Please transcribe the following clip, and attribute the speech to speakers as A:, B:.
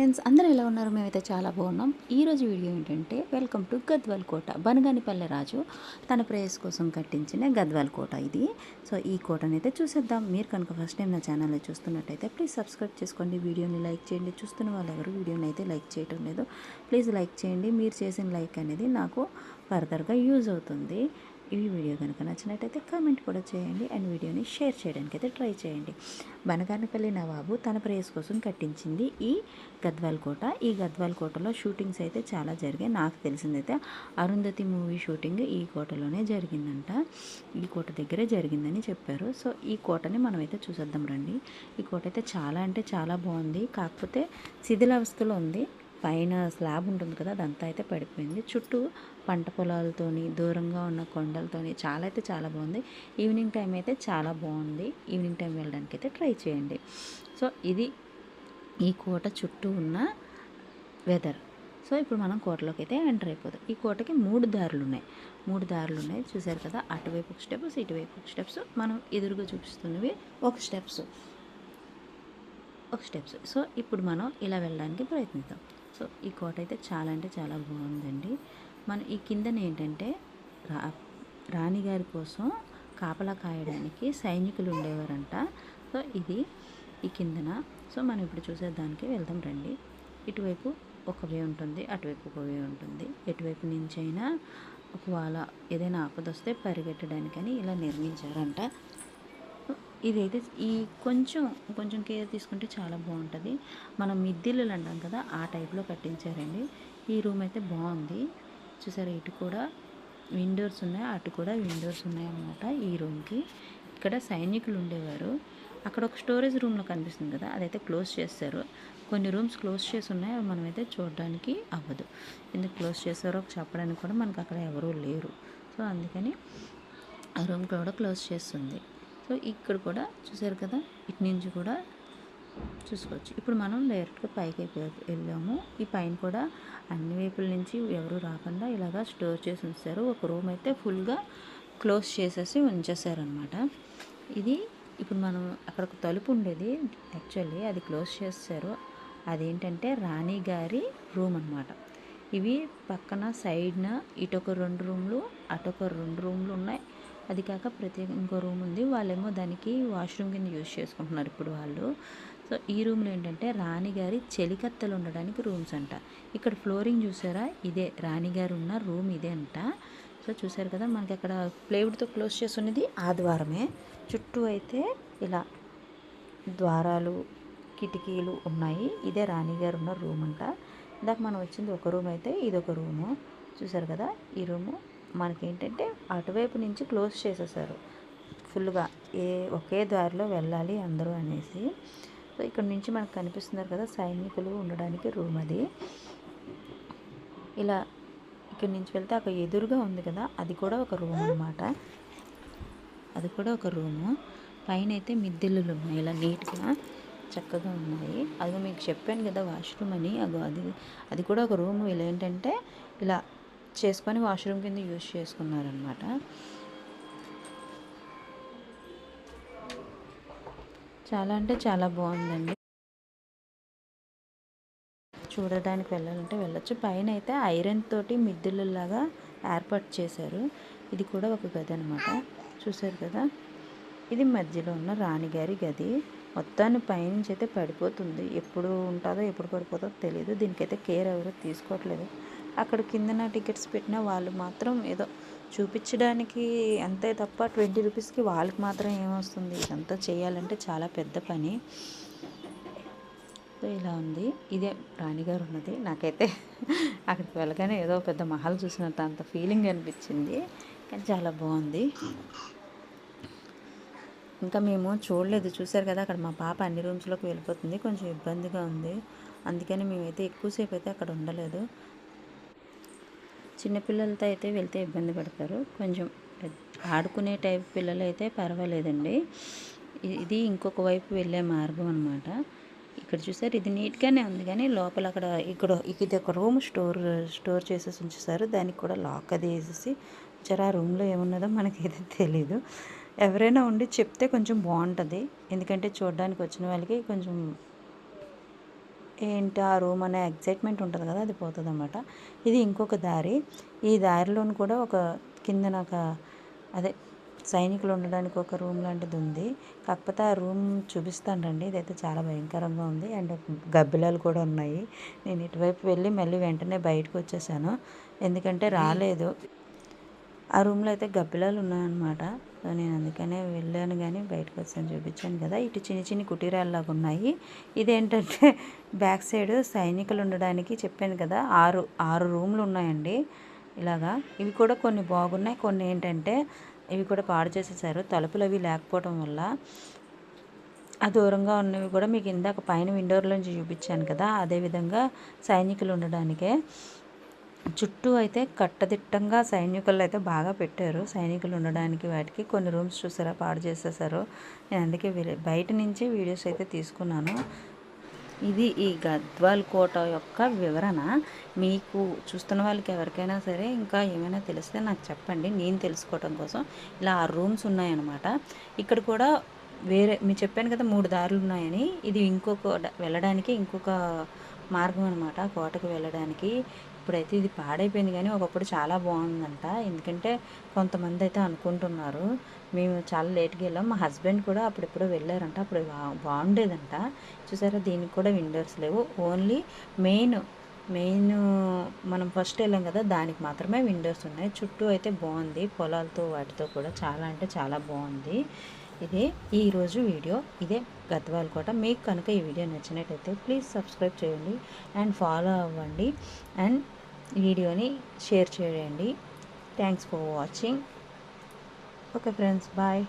A: Friends అందరూ ఎలా ఉన్నారు? మేమైతే చాలా బాగున్నాం. ఈరోజు వీడియో ఏంటంటే వెల్కమ్ టు గద్వాల్ కోట. బనగానిపల్లె రాజు తన ప్రేయస్ కోసం కట్టించిన గద్వాల్ కోట ఇది. సో ఈ కోటని అయితే చూసేద్దాం. మీరు కనుక ఫస్ట్ టైం నా ఛానల్లో చూస్తున్నట్టయితే ప్లీజ్ సబ్స్క్రైబ్ చేసుకోండి. వీడియోని లైక్ చేయండి. చూస్తున్న వాళ్ళు ఎవరు వీడియోని అయితే లైక్ చేయటం లేదు. ప్లీజ్ లైక్ చేయండి. మీరు చేసిన లైక్ అనేది నాకు ఫర్దర్గా యూజ్ అవుతుంది. ఈ వీడియో కనుక నచ్చినట్టయితే కామెంట్ కూడా చేయండి అండ్ వీడియోని షేర్ చేయడానికి అయితే ట్రై చేయండి. బనగానపల్లి నవాబు తన ప్రేయస్ కోసం కట్టించింది ఈ గద్వాల్ కోట. ఈ గద్వాల్ కోటలో షూటింగ్స్ అయితే చాలా జరిగాయి. నాకు తెలిసిందైతే అరుంధతి మూవీ షూటింగ్ ఈ కోటలోనే జరిగిందంట. ఈ కోట దగ్గరే జరిగిందని చెప్పారు. సో ఈ కోటని మనమైతే చూసేద్దాం రండి. ఈ కోట అయితే చాలా అంటే చాలా బాగుంది. కాకపోతే శిథిలావస్థలో ఉంది. పైన స్లాబ్ ఉంటుంది కదా అదంతా అయితే పడిపోయింది. చుట్టూ పంట పొలాలతోని దూరంగా ఉన్న కొండలతోని చాలా అయితే చాలా బాగుంది. ఈవినింగ్ టైం అయితే చాలా బాగుంది. ఈవినింగ్ టైం వెళ్ళడానికి అయితే ట్రై చేయండి. సో ఇది ఈ కోట చుట్టూ ఉన్న వెదర్. సో ఇప్పుడు మనం కోటలోకి అయితే ఎంటర్ అయిపోతాం ఈ కోటకి మూడు దారులు ఉన్నాయి. మూడు దారులు ఉన్నాయి. చూసారు కదా అటువైపు ఒక స్టెప్స్ ఇటువైపు ఒక స్టెప్స్. మనం ఎదురుగా చూపిస్తున్నవి ఒక స్టెప్స్. ఒక స్టెప్స్. సో ఇప్పుడు మనం ఇలా వెళ్ళడానికి ప్రయత్నిద్దాం. సో ఈ కోట అయితే చాలా అంటే చాలా బాగుందండి. మన ఈ కిందన ఏంటంటే రా రాణిగారి కోసం కాపలా కాయడానికి సైనికులు ఉండేవారంట సో ఇది ఈ కిందన. సో మనం ఇప్పుడు చూసేదానికి వెళ్దాం రండి. ఇటువైపు ఒక వే ఉంటుంది అటువైపు ఒక వే ఉంటుంది. ఎటువైపు నుంచి అయినా ఒకవేళ ఏదైనా ఆపద వస్తే పరిగెట్టడానికని ఇలా నిర్మించారంట. ఇదైతే ఈ కొంచెం కొంచెం కేర్ తీసుకుంటే చాలా బాగుంటుంది. మనం మిద్దిల్లు అంటాం కదా ఆ టైప్లో కట్టించారండి. ఈ రూమ్ అయితే బాగుంది. చూసారా ఇటు కూడా విండోర్స్ ఉన్నాయి అటు కూడా విండోర్స్ ఉన్నాయి అన్నమాట ఈ రూమ్కి. ఇక్కడ సైనికులు ఉండేవారు. అక్కడ ఒక స్టోరేజ్ రూమ్లో కనిపిస్తుంది కదా అదైతే క్లోజ్ చేస్తారు. కొన్ని రూమ్స్ క్లోజ్ చేసి ఉన్నాయి అవి మనమైతే చూడడానికి అవ్వదు. ఎందుకు క్లోజ్ చేస్తారో చెప్పడానికి కూడా మనకు అక్కడ ఎవరూ లేరు. సో అందుకని ఆ రూమ్ కూడా క్లోజ్ చేస్తుంది. సో ఇక్కడ కూడా చూసారు కదా ఇటు నుంచి కూడా చూసుకోవచ్చు. ఇప్పుడు మనం డైరెక్ట్గా పైకి వెళ్ళాము. ఈ పైన కూడా అన్ని వైపుల నుంచి ఎవరు రాకుండా ఇలాగా స్టోర్ చేసి ఉంచారు. ఒక రూమ్ అయితే ఫుల్గా క్లోజ్ చేసేసి ఉంచేసారనమాట ఇది ఇప్పుడు మనం అక్కడ ఒక తలుపు ఉండేది. యాక్చువల్లీ అది క్లోజ్ చేస్తారు అదేంటంటే రాణి గారి రూమ్ అనమాట ఇవి పక్కన సైడ్న ఇటొక రెండు రూమ్లు అటొక రెండు రూమ్లు ఉన్నాయి. అది కాక ప్రతి ఇంకో రూమ్ ఉంది. వాళ్ళేమో దానికి వాష్రూమ్ కింద యూజ్ చేసుకుంటున్నారు ఇప్పుడు వాళ్ళు. సో ఈ రూమ్లో ఏంటంటే రాణిగారి చెలికత్తలు ఉండడానికి రూమ్స్ అంట. ఇక్కడ ఫ్లోరింగ్ చూసారా? ఇదే. రాణిగారు ఉన్న రూమ్ ఇదే అంట. సో చూసారు కదా మనకి అక్కడ ప్లేవుడ్తో క్లోజ్ చేసి ఉన్నది ఆ ద్వారమే చుట్టూ అయితే ఇలా ద్వారాలు కిటికీలు ఉన్నాయి. ఇదే రాణిగారు ఉన్న రూమ్ అంట. ఇందాక మనం వచ్చింది ఒక రూమ్ అయితే ఇది ఒక రూము. చూసారు కదా ఈ రూము మనకేంటంటే అటువైపు నుంచి క్లోజ్ చేసేసారు. ఫుల్గా ఏ ఒకే దారిలో వెళ్ళాలి అందరూ అనేసి. సో ఇక్కడ నుంచి మనకు కనిపిస్తున్నారు కదా సైనికులు ఉండడానికి రూమ్ అది. ఇలా ఇక్కడ నుంచి వెళ్తే అక్కడ ఎదురుగా ఉంది కదా అది కూడా ఒక రూమ్ అనమాట అది కూడా ఒక రూము. పైన అయితే మిద్దెల్లులు ఉన్నాయి. ఇలా నీట్గా చక్కగా ఉన్నాయి. అది మీకు చెప్పాను కదా వాష్రూమ్ అని. అగో అది అది కూడా ఒక రూమ్. ఇలా ఏంటంటే ఇలా చేసుకొని వాష్రూమ్ కింద యూజ్ చేసుకున్నారనమాట చాలా అంటే చాలా బాగుందండి. చూడడానికి వెళ్ళాలంటే వెళ్ళొచ్చు. పైన అయితే ఐరన్ తోటి మిద్దెలలాగా ఏర్పాటు చేశారు. ఇది కూడా ఒక గది అనమాట చూసారు కదా? ఇది మధ్యలో ఉన్న రాణిగారి గది. మొత్తాన్ని పైనుంచి అయితే పడిపోతుంది. ఎప్పుడు ఉంటుందో ఎప్పుడు పడిపోతుందో తెలియదు దీనికైతే కేర్ ఎవరు తీసుకోవట్లేదు. అక్కడ కిందన టికెట్స్ పెట్టిన వాళ్ళు మాత్రం ఏదో చూపించడానికి అంతే తప్ప ట్వంటీ రూపీస్కి వాళ్ళకి మాత్రం ఏమొస్తుంది? ఇదంతా చేయాలంటే చాలా పెద్ద పని. సో ఇలా ఉంది. ఇదే రాణిగారు ఉన్నది. నాకైతే అక్కడికి వెళ్ళగానే ఏదో పెద్ద మహల్ చూసినంత అంత ఫీలింగ్ అనిపించింది. కానీ చాలా బాగుంది. ఇంకా మేము చూడలేదు. చూసారు కదా అక్కడ మా పాప అన్ని రూమ్స్లోకి వెళ్ళిపోతుంది. కొంచెం ఇబ్బందిగా ఉంది. అందుకని మేమైతే ఎక్కువసేపు అయితే అక్కడ ఉండలేదు. చిన్నపిల్లలతో అయితే వెళ్తే ఇబ్బంది పడతారు. కొంచెం ఆడుకునే టైప్ పిల్లలు అయితే పర్వాలేదండి ఇది ఇంకొక వైపు వెళ్ళే మార్గం అనమాట ఇక్కడ చూసారు ఇది నీట్గానే ఉంది కానీ లోపల అక్కడ ఇక్కడ ఇది ఒక రూమ్ స్టోర్ స్టోర్ చేసేసి ఉంచేసారు దానికి కూడా లాక్ అది వేసేసి జర ఆ రూమ్లో ఏమున్నదో మనకైతే తెలీదు. ఎవరైనా ఉండి చెప్తే కొంచెం బాగుంటుంది. ఎందుకంటే చూడడానికి వచ్చిన వాళ్ళకి కొంచెం ఏంటి ఆ రూమ్ అనే ఎగ్జైట్మెంట్ ఉంటుంది కదా అది పోతుంది అనమాట ఇది ఇంకొక దారి. ఈ దారిలోని కూడా ఒక కింద నాకు అదే సైనికులు ఉండడానికి ఒక రూమ్ లాంటిది ఉంది. కాకపోతే ఆ రూమ్ చూపిస్తానండి ఇదైతే చాలా భయంకరంగా ఉంది. అండ్ గబ్బిలాలు కూడా ఉన్నాయి. నేను ఇటువైపు వెళ్ళి మళ్ళీ వెంటనే బయటకు వచ్చేసాను. ఎందుకంటే రాలేదు. ఆ రూమ్లో అయితే గబ్బిలాలు ఉన్నాయన్నమాట. సో నేను అందుకనే వెళ్ళాను కానీ బయటకు వచ్చాను చూపించాను కదా. ఇటు చిన్ని చిన్ని కుటీరాల్లాగా ఉన్నాయి. ఇదేంటంటే బ్యాక్ సైడ్ సైనికులు ఉండడానికి చెప్పాను కదా ఆరు ఆరు రూమ్లు ఉన్నాయండి. ఇలాగా ఇవి కూడా కొన్ని బాగున్నాయి. కొన్ని ఏంటంటే ఇవి కూడా పాడు చేసేసారు. తలుపులు అవి లేకపోవడం వల్ల ఆ దూరంగా ఉన్నవి కూడా మీకు ఇందాక పైన విండోర్లోంచి చూపించాను కదా. అదేవిధంగా సైనికులు ఉండడానికే. చుట్టూ అయితే కట్టదిట్టంగా సైనికులు అయితే బాగా పెట్టారు. సైనికులు ఉండడానికి వాటికి కొన్ని రూమ్స్ చూసారా? పాడు చేసేసారు. నేను అందుకే బయట నుంచి వీడియోస్ అయితే తీసుకున్నాను. ఇది ఈ గద్వాల్ కోట యొక్క వివరణ. మీకు చూస్తున్న వాళ్ళకి ఎవరికైనా సరే ఇంకా ఏమైనా తెలిస్తే నాకు చెప్పండి. నేను తెలుసుకోవటం కోసం ఇలా ఆ రూమ్స్ ఉన్నాయన్నమాట. ఇక్కడ కూడా వేరే మీరు చెప్పాను కదా మూడు దారులు ఉన్నాయని. ఇది ఇంకొక వెళ్ళడానికి ఇంకొక మార్గం అనమాట కోటకు వెళ్ళడానికి. ఇప్పుడైతే ఇది పాడైపోయింది కానీ ఒకప్పుడు చాలా బాగుందంట. ఎందుకంటే కొంతమంది అయితే అనుకుంటున్నారు మేము చాలా లేట్గా వెళ్ళాం. మా హస్బెండ్ కూడా అప్పుడెప్పుడు వెళ్ళారంట అప్పుడు బాగుండేదంట. చూసారా దీనికి కూడా విండోస్ లేవు. ఓన్లీ మెయిన్ మెయిన్ మనం ఫస్ట్ వెళ్ళాం కదా దానికి మాత్రమే విండోస్ ఉన్నాయి. చుట్టూ అయితే బాగుంది. పొలాలతో వాటితో కూడా చాలా అంటే చాలా బాగుంది. ఇదే ఈరోజు వీడియో. ఇదే గద్వాల్ కోట. మీకు కనుక ఈ వీడియో నచ్చినట్టయితే ప్లీజ్ సబ్స్క్రైబ్ చేయండి అండ్ ఫాలో అవ్వండి అండ్ వీడియోని షేర్ చేయండి. Thanks for watching okay friends bye